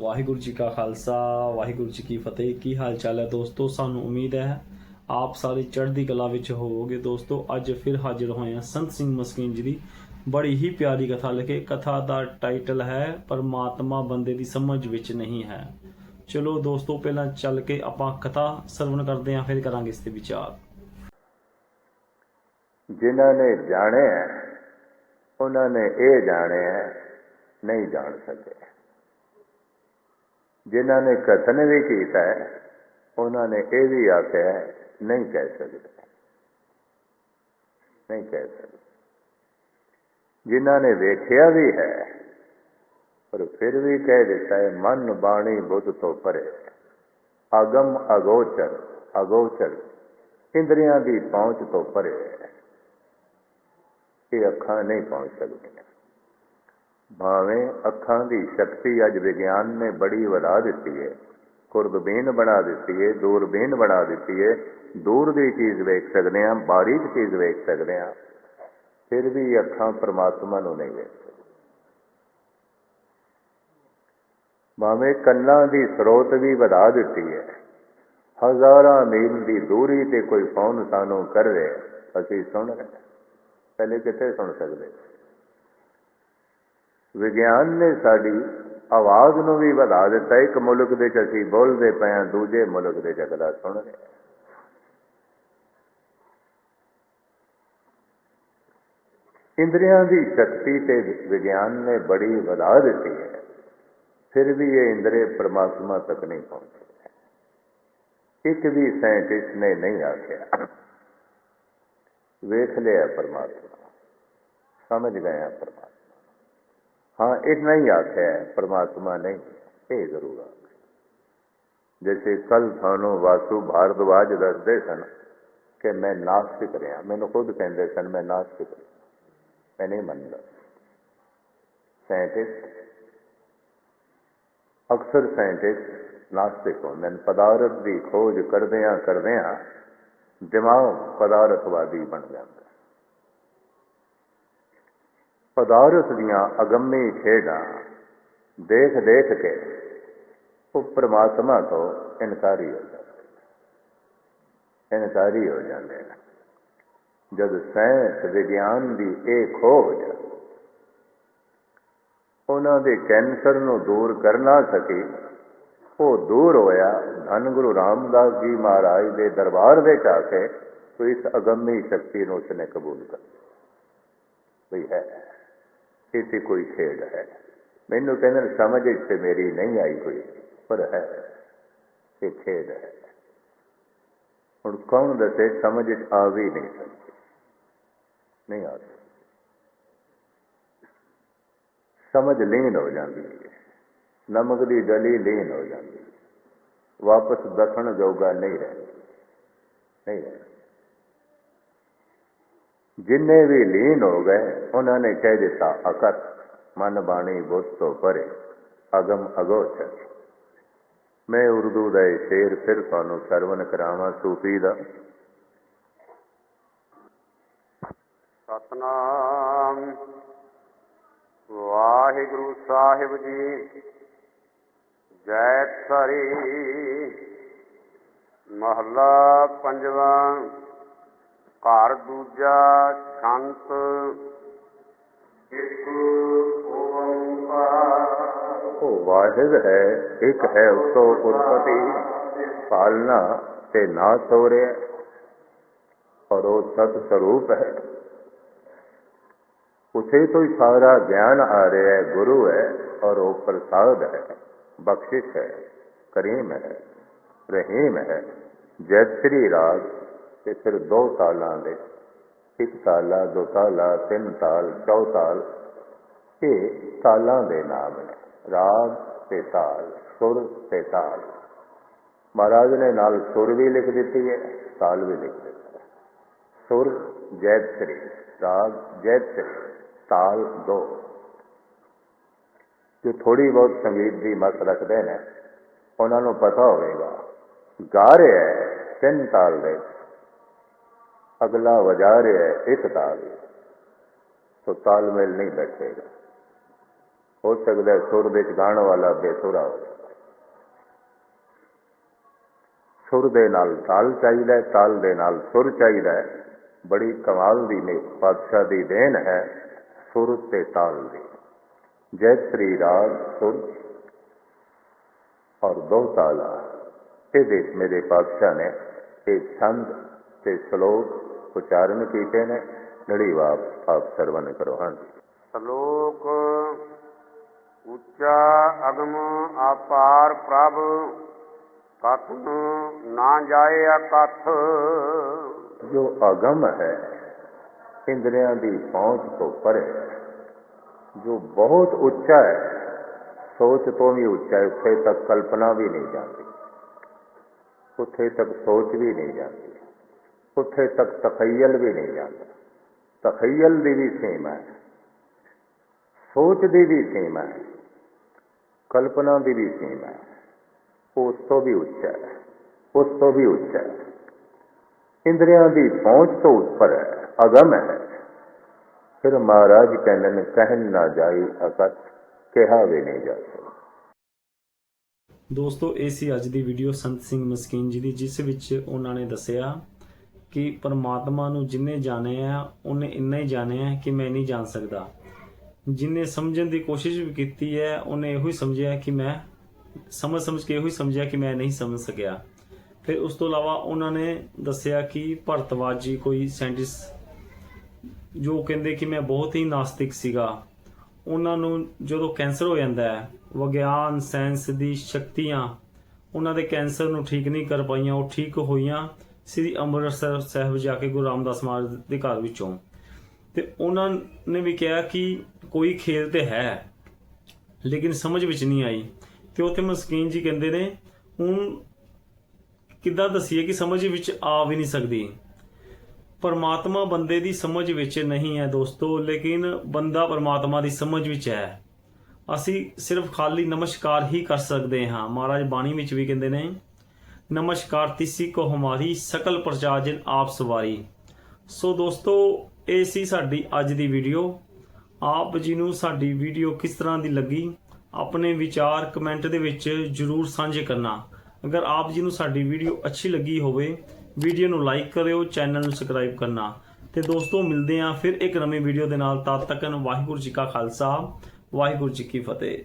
ਵਾਹਿਗੁਰੂ ਜੀ ਕਾ ਖਾਲਸਾ ਵਾਹਿਗੁਰੂ ਜੀ ਕੀ ਫਤਿਹ। ਕੀ ਹਾਲ ਚਾਲ ਹੈ ਦੋਸਤੋ? ਸਾਨੂੰ ਉਮੀਦ ਹੈ ਆਪ ਸਾਰੇ ਚੜ੍ਹਦੀ ਕਲਾ ਵਿੱਚ ਹੋਵੋਗੇ। ਦੋਸਤੋ ਅੱਜ ਫਿਰ ਹਾਜ਼ਰ ਹੋਏ ਹਾਂ ਸੰਤ ਸਿੰਘ ਮਸਕੀਨ ਜੀ ਦੀ ਬੜੀ ਹੀ ਪਿਆਰੀ ਕਥਾ ਲਿਖੇ। ਕਥਾ ਦਾ ਟਾਈਟਲ ਹੈ ਪਰਮਾਤਮਾ ਬੰਦੇ ਦੀ ਸਮਝ ਵਿੱਚ ਨਹੀਂ ਹੈ। ਚਲੋ ਦੋਸਤੋ ਪਹਿਲਾਂ ਚੱਲ ਕੇ ਆਪਾਂ ਕਥਾ ਸਰਵਣ ਕਰਦੇ ਹਾਂ ਫਿਰ ਕਰਾਂਗੇ ਇਸ ਤੇ ਵਿਚਾਰ। ਜਿਨ੍ਹਾਂ ਨੇ ਜਾਣਿਆ ਹੈ, ਉਹਨਾਂ ਨੇ ਇਹ ਜਾਣਿਆ ਨਹੀਂ ਜਾਣ ਸਕੇ। ਜਿਨ੍ਹਾਂ ਨੇ ਕਥਨ ਵੀ ਕੀਤਾ ਹੈ, ਉਹਨਾਂ ਨੇ ਇਹ ਵੀ ਆਖਿਆ ਨਹੀਂ ਕਹਿ ਸਕਦੇ। ਨਹੀਂ ਕਹਿ ਸਕਦੇ। ਜਿਨ੍ਹਾਂ ਨੇ ਵੇਖਿਆ ਵੀ ਹੈ ਪਰ ਫਿਰ ਵੀ ਕਹਿ ਦਿੱਤਾ ਹੈ ਮਨ ਬਾਣੀ ਬੁੱਧ ਤੋਂ ਪਰੇ। ਅਗਮ ਅਗੋਚਰ ਅਗੋਚਰ ਇੰਦਰੀਆਂ ਦੀ ਪਹੁੰਚ ਤੋਂ ਪਰੇ ਹੈ। ਇਹ ਅੱਖਾਂ ਨਹੀਂ ਪਹੁੰਚ ਸਕਦੀਆਂ। ਭਾਵੇਂ ਅੱਖਾਂ ਦੀ ਸ਼ਕਤੀ ਅੱਜ ਵਿਗਿਆਨ ਨੇ ਬੜੀ ਵਧਾ ਦਿੱਤੀ ਹੈ ਕੁਰਦਬੀਨ ਬਣਾ ਦਿੱਤੀ ਹੈ ਦੂਰਬੀਨ ਬਣਾ ਦਿੱਤੀ ਹੈ ਦੂਰ ਦੀ ਚੀਜ਼ ਵੇਖ ਸਕਦੇ ਹਾਂ ਬਾਰੀਕ ਚੀਜ਼ ਵੇਖ ਸਕਦੇ ਹਾਂ ਫਿਰ ਵੀ ਅੱਖਾਂ ਪਰਮਾਤਮਾ ਨੂੰ ਨਹੀਂ ਵੇਖ ਭਾਵੇਂ ਕੰਨਾਂ ਦੀ ਸਰੋਤ ਵੀ ਵਧਾ ਦਿੱਤੀ ਹੈ ਹਜ਼ਾਰਾਂ ਮੀਲ ਦੀ ਦੂਰੀ ਤੇ ਕੋਈ ਫੋਨ ਸਾਨੂੰ ਕਰ ਰਿਹਾ। ਅਸੀਂ ਸੁਣ ਰਹੇ ਪਹਿਲੇ ਕਿੱਥੇ ਸੁਣ ਸਕਦੇ ਵਿਗਿਆਨ ਨੇ ਸਾਡੀ ਆਵਾਜ਼ ਨੂੰ ਵੀ ਵਧਾ ਦਿੱਤਾ। ਇੱਕ ਮੁਲਕ ਦੇ ਚ ਅਸੀਂ ਬੋਲਦੇ ਪਏ ਹਾਂ, ਦੂਜੇ ਮੁਲਕ ਦੇ ਚ ਅਗਲਾ ਸੁਣ ਰਿਹਾ ਇੰਦਰੀਆਂ ਦੀ ਸ਼ਕਤੀ ਤੇ ਵਿਗਿਆਨ ਨੇ ਬੜੀ ਵਧਾ ਦਿੱਤੀ ਹੈ। ਫਿਰ ਵੀ ਇਹ ਇੰਦਰੀ ਪਰਮਾਤਮਾ ਤੱਕ ਨਹੀਂ ਪਹੁੰਚੇ। ਇੱਕ ਵੀ ਸਾਇੰਟਿਸਟ ਨੇ ਨਹੀਂ ਆਖਿਆ। ਵੇਖ ਲਿਆ ਪਰਮਾਤਮਾ। ਸਮਝ ਗਏ ਆ ਪਰਮਾਤਮਾ ਹਾਂ ਇਹ ਨਹੀਂ ਆਖਿਆ ਹੈ, ਪਰਮਾਤਮਾ ਨਹੀਂ ਇਹ ਜ਼ਰੂਰ। ਆਖਿਆ ਜੈਸੇ ਕੱਲ ਤੁਹਾਨੂੰ ਵਾਸੂ ਭਾਰਦਵਾਜ ਦੱਸਦੇ ਸਨ ਕਿ ਮੈਂ ਨਾਸਤਿਕ ਰਿਹਾ। ਮੈਨੂੰ ਖੁਦ ਕਹਿੰਦੇ ਸਨ ਮੈਂ ਨਾਸਤਿਕ ਰਿਹਾ। ਮੈਂ ਨਹੀਂ ਮੰਨਦਾ ਸਾਇੰਟਿਸਟ ਅਕਸਰ ਸਾਇੰਟਿਸਟ ਨਾਸਤਿਕ ਹੁੰਦੇ ਨੇ ਪਦਾਰਥ ਦੀ ਖੋਜ ਕਰਦਿਆਂ ਕਰਦਿਆਂ ਦਿਮਾਗ ਪਦਾਰਥਵਾਦੀ ਬਣ ਜਾਂਦਾ। ਪਦਾਰਥ ਦੀਆਂ ਅਗੰਮੀ ਖੇਡਾਂ ਦੇਖ ਦੇਖ ਕੇ ਉਹ ਪ੍ਰਮਾਤਮਾ ਤੋਂ ਇਨਕਾਰੀ ਹੋ ਜਾਂਦਾ। ਇਨਕਾਰੀ ਹੋ ਜਾਂਦੇ ਨੇ। ਜਦ ਸਾਇੰਸ ਵਿਗਿਆਨ ਦੀ ਇਹ ਖੋਜ ਉਹਨਾਂ ਦੇ ਕੈਂਸਰ ਨੂੰ ਦੂਰ ਕਰਨਾ ਨਾ ਉਹ ਦੂਰ ਹੋਇਆ ਧੰਨ ਗੁਰੂ ਰਾਮਦਾਸ ਜੀ ਮਹਾਰਾਜ ਦੇ ਦਰਬਾਰ ਵਿੱਚ ਆ ਕੇ ਇਸ ਅਗੰਮੀ ਸ਼ਕਤੀ ਨੂੰ ਉਸਨੇ ਕਬੂਲ ਕਰ ਵੀ ਹੈ। ਇਸੇ ਕੋਈ ਖੇਡ ਹੈ। ਮੈਨੂੰ ਕਹਿੰਦੇ ਨੇ, ਸਮਝ ਇੱਥੇ ਮੇਰੀ ਨਹੀਂ ਆਈ ਕੋਈ, ਪਰ ਹੈ, ਇਹ ਖੇਡ ਹੈ। ਹੁਣ ਕੌਣ ਦੱਸੇ, ਸਮਝ ਵਿੱਚ ਆ ਵੀ ਨਹੀਂ ਸਕਦੀ ਨਹੀਂ ਆ ਸਕਦੀ ਸਮਝ ਲੀਨ ਹੋ ਜਾਂਦੀ ਹੈ। ਨਮਕ ਦੀ ਗਲੀ ਲੀਨ ਹੋ ਜਾਂਦੀ ਹੈ। ਵਾਪਸ ਦੱਸਣ ਜੋਗਾ ਨਹੀਂ ਰਹਿੰਦੀ। ਨਹੀਂ ਰਹਿੰਦੀ। ਜਿੰਨੇ ਵੀ ਲੀਨ ਹੋ ਗਏ, ਉਹਨਾਂ ਨੇ ਕਹਿ ਦਿੱਤਾ ਅਕਤ ਮਨ ਬਾਣੀ ਬੁੱਧ ਤੋਂ ਪਰੇ, ਅਗਮ ਅਗੋਚਰ। ਮੈਂ ਉਰਦੂ ਦਾ ਇਹ ਸ਼ੇਰ ਫਿਰ ਤੁਹਾਨੂੰ ਸਰਵਨ ਕਰਾਵਾਂ, ਸੂਫੀ ਦਾ। ਸਤਨਾਮ। ਵਾਹਿਗੁਰੂ ਸਾਹਿਬ ਜੀ, ਜੈ ਸਰੀ ਮਹੱਲਾ ਪੰਜਵਾਂ। ਘਰ ਦੂਜਾ ਛੰਤ ਇੱਕ ਓੰਕਾਰ। ਉਹ ਵਾਹਿਦ ਹੈ, ਇੱਕ ਹੈ ਉਸ ਤੋਂ ਉਤਪਤੀ, ਪਾਲਣਾ ਤੇ ਨਾਸ ਹੋ ਰਿਹਾ ਔਰ ਉਹ ਸਤ ਸਰੂਪ ਹੈ। ਉਸੇ ਤੋਂ ਹੀ ਸਾਰਾ ਗਿਆਨ ਆ ਰਿਹਾ ਹੈ, ਗੁਰੂ ਹੈ, ਔਰ ਉਹ ਪ੍ਰਸਾਦ ਹੈ, ਬਖਸ਼ਿਸ਼ ਹੈ, ਕਰੀਮ ਹੈ, ਰਹੀਮ ਹੈ ਜੈਤ ਸ੍ਰੀ ਰਾਗ ਤੇ ਫਿਰ ਦੋ ਤਾਲਾਂ ਦੇ, ਇੱਕ ਤਾਲਾ ਦੋ ਤਾਲਾ ਤਿੰਨ ਤਾਲ ਚੌ ਤਾਲ ਇਹ ਤਾਲਾਂ ਦੇ ਨਾਮ ਨੇ। ਰਾਗ ਤੇ ਤਾਲ ਸੁਰ ਤੇ ਤਾਲ ਮਹਾਰਾਜ ਨੇ ਨਾਲ ਸੁਰ ਵੀ ਲਿਖ ਦਿੱਤੀ ਹੈ ਤਾਲ ਵੀ ਲਿਖ ਦਿੱਤਾ ਸੁਰ ਜੈਤਰੀ ਰਾਗ ਜੈਤਰੀ ਤਾਲ ਦੋ। ਜੋ ਥੋੜੀ ਬਹੁਤ ਸੰਗੀਤ ਦੀ ਮਤ ਰੱਖਦੇ ਨੇ, ਉਹਨਾਂ ਨੂੰ ਪਤਾ ਹੋਵੇਗਾ, ਗਾ ਰਿਹਾ ਹੈ ਤਿੰਨ ਤਾਲ ਦੇ ਅਗਲਾ ਵਜਾ ਰਿਹਾ ਹੈ ਇੱਕ ਤਾਲ, ਸੋ ਤਾਲਮੇਲ ਨਹੀਂ ਬੈਠੇਗਾ। ਹੋ ਸਕਦਾ ਸੁਰ ਦੇ ਚ ਗਾਣ ਵਾਲਾ ਬੇਸੁਰਾ ਹੋ ਸੁਰ ਦੇ ਨਾਲ ਤਾਲ ਚਾਹੀਦਾ ਹੈ, ਤਾਲ ਦੇ ਨਾਲ ਸੁਰ ਚਾਹੀਦਾ ਹੈ। ਬੜੀ ਕਮਾਲ ਦੀ ਨੇ ਪਾਤਸ਼ਾਹ ਦੀ ਦੇਣ ਹੈ ਸੁਰ ਤੇ ਤਾਲ ਦੀ। ਜੈ ਸ੍ਰੀ ਰਾਗ ਸੁਰ। ਔਰ ਦੋ ਤਾਲਾ। ਇਹਦੇ 'ਚ ਮੇਰੇ ਪਾਤਸ਼ਾਹ ਨੇ, ਇਹ ਸੰਦ ਤੇ ਸ਼ਲੋਕ ਉਚਾਰਨ ਕੀਤੇ ਨੇ ਨੜੀ ਆਪ ਆਪ ਸਰਵਨ ਕਰੋ। ਹਾਂਜੀ। ਸ਼ਲੋਕ ਉੱਚਾ ਅਗਮ ਆਪਾਰ ਪ੍ਰਭ ਕਥਨ ਨਾ ਜਾਏ ਅਕਥ। ਜੋ ਅਗਮ ਹੈ ਇੰਦਰੀਆਂ ਦੀ ਪਹੁੰਚ ਤੋਂ ਪਰੇ ਜੋ ਬਹੁਤ ਉੱਚਾ ਹੈ ਸੋਚ ਤੋਂ ਵੀ ਉੱਚਾ ਹੈ ਉੱਥੇ ਤੱਕ ਕਲਪਨਾ ਵੀ ਨਹੀਂ ਜਾਂਦੀ। ਉੱਥੇ ਤੱਕ ਸੋਚ ਵੀ ਨਹੀਂ ਜਾਂਦੀ। ਉੱਥੇ ਤੱਕ ਤਖਯਲ ਵੀ ਨਹੀਂ ਜਾਂਦਾ। ਤਖਯਲ ਦੀ ਵੀ ਸੀਮਾ ਹੈ। ਸੋਚ ਦੀ ਵੀ ਸੀਮਾ ਹੈ। ਕਲਪਨਾ ਦੀ ਵੀ ਸੀਮਾ ਹੈ। ਉਸ ਤੋਂ ਵੀ ਉੱਚਾ ਹੈ। ਉਸ ਤੋਂ ਵੀ ਉੱਚਾ ਹੈ। ਇੰਦਰੀਆਂ ਦੀ ਪਹੁੰਚ ਤੋਂ ਉੱਪਰ ਹੈ। ਅਗਮ ਹੈ। ਫਿਰ ਮਹਾਰਾਜ ਕਹਿੰਦੇ ਕਹਿਣ ਨਾ ਜਾਈ ਅਕਤ ਕਿਹਾ ਵੀ ਨਹੀਂ ਜਾ ਸਕਦਾ। ਦੋਸਤੋ, ਇਹ ਸੀ ਅੱਜ ਦੀ ਵੀਡੀਓ ਸੰਤ ਸਿੰਘ ਮਸਕੀਨ ਜੀ ਦੀ, ਜਿਸ ਵਿੱਚ ਉਹਨਾਂ ਨੇ ਦੱਸਿਆ ਕਿ ਪਰਮਾਤਮਾ ਨੂੰ ਜਿੰਨੇ ਜਾਣਿਆ ਉਹਨੇ ਇੰਨਾ ਹੀ ਜਾਣਿਆ ਕਿ ਮੈਂ ਨਹੀਂ ਜਾਣ ਸਕਦਾ। ਜਿੰਨੇ ਸਮਝਣ ਦੀ ਕੋਸ਼ਿਸ਼ ਵੀ ਕੀਤੀ ਹੈ, ਉਹਨੇ ਇਹੋ ਹੀ ਸਮਝਿਆ ਕਿ ਮੈਂ ਸਮਝ ਸਮਝ ਕੇ ਇਹੋ ਹੀ ਸਮਝਿਆ ਕਿ ਮੈਂ ਨਹੀਂ ਸਮਝ ਸਕਿਆ। ਫਿਰ ਉਸ ਤੋਂ ਇਲਾਵਾ ਉਹਨਾਂ ਨੇ ਦੱਸਿਆ ਕਿ ਭਰਤਵਾਜ ਜੀ ਕੋਈ ਸਾਇੰਟਿਸਟ ਜੋ ਕਹਿੰਦੇ ਕਿ ਮੈਂ ਬਹੁਤ ਹੀ ਨਾਸਤਿਕ ਸੀਗਾ। ਉਹਨਾਂ ਨੂੰ ਜਦੋਂ ਕੈਂਸਰ ਹੋ ਜਾਂਦਾ ਹੈ, ਵਿਗਿਆਨ, ਸਾਇੰਸ ਦੀ ਸ਼ਕਤੀਆਂ, ਉਹਨਾਂ ਦੇ ਕੈਂਸਰ ਨੂੰ ਠੀਕ ਨਹੀਂ ਕਰ ਪਾਈਆਂ, ਉਹ ਠੀਕ ਹੋਈਆਂ। ਸ੍ਰੀ ਅੰਮ੍ਰਿਤਸਰ ਸਾਹਿਬ ਜਾ ਕੇ ਗੁਰੂ ਰਾਮਦਾਸ ਮਹਾਰਾਜ ਦੇ ਘਰ ਵਿੱਚੋਂ। ਤੇ ਉਹਨਾਂ ਨੇ ਵੀ ਕਿਹਾ ਕਿ ਕੋਈ ਖੇਲ ਤੇ ਹੈ, ਲੇਕਿਨ ਸਮਝ ਵਿੱਚ ਨਹੀਂ ਆਈ। ਤੇ ਉੱਥੇ ਮਸਕੀਨ ਜੀ ਕਹਿੰਦੇ ਨੇ, ਹੁਣ ਕਿੱਦਾਂ ਦਸੀਏ ਕਿ ਸਮਝ ਵਿੱਚ ਆ ਵੀ ਨਹੀਂ ਸਕਦੀ। ਪਰਮਾਤਮਾ ਬੰਦੇ ਦੀ ਸਮਝ ਵਿੱਚ ਨਹੀਂ ਹੈ ਦੋਸਤੋ, ਲੇਕਿਨ ਬੰਦਾ ਪਰਮਾਤਮਾ ਦੀ ਸਮਝ ਵਿੱਚ ਹੈ। ਅਸੀਂ ਸਿਰਫ ਖਾਲੀ ਨਮਸਕਾਰ ਹੀ ਕਰ ਸਕਦੇ ਹਾਂ। ਮਹਾਰਾਜ ਬਾਣੀ ਵਿੱਚ ਵੀ ਕਹਿੰਦੇ ਨੇ ਨਮਸਕਾਰ, ਤਿਸੀ ਕੋ ਹਮਾਰੀ ਸਕਲ ਪ੍ਰਜਾ ਜਿਨ ਆਪ ਸਵਾਰੀ। ਸੋ ਦੋਸਤੋ, ਇਹ ਸੀ ਸਾਡੀ ਅੱਜ ਦੀ ਵੀਡੀਓ। ਆਪ ਜੀ ਨੂੰ ਸਾਡੀ ਵੀਡੀਓ ਕਿਸ ਤਰ੍ਹਾਂ ਦੀ ਲੱਗੀ? ਆਪਣੇ ਵਿਚਾਰ ਕਮੈਂਟ ਦੇ ਵਿੱਚ ਜਰੂਰ ਸਾਂਝੇ ਕਰਨਾ। ਅਗਰ ਆਪ ਜੀ ਨੂੰ ਸਾਡੀ ਵੀਡੀਓ ਅੱਛੀ ਲੱਗੀ ਹੋਵੇ, ਵੀਡੀਓ ਨੂੰ ਲਾਈਕ ਕਰਿਓ, ਚੈਨਲ ਨੂੰ ਸਬਸਕ੍ਰਾਈਬ ਕਰਨਾ। ਤੇ ਦੋਸਤੋ, ਮਿਲਦੇ ਹਾਂ ਫਿਰ ਇੱਕ ਨਵੀਂ ਵੀਡੀਓ ਦੇ ਨਾਲ। ਤਦ ਤੱਕ ਵਾਹਿਗੁਰੂ ਜੀ ਕਾ ਖਾਲਸਾ, ਵਾਹਿਗੁਰੂ ਜੀ ਕੀ ਫਤਿਹ।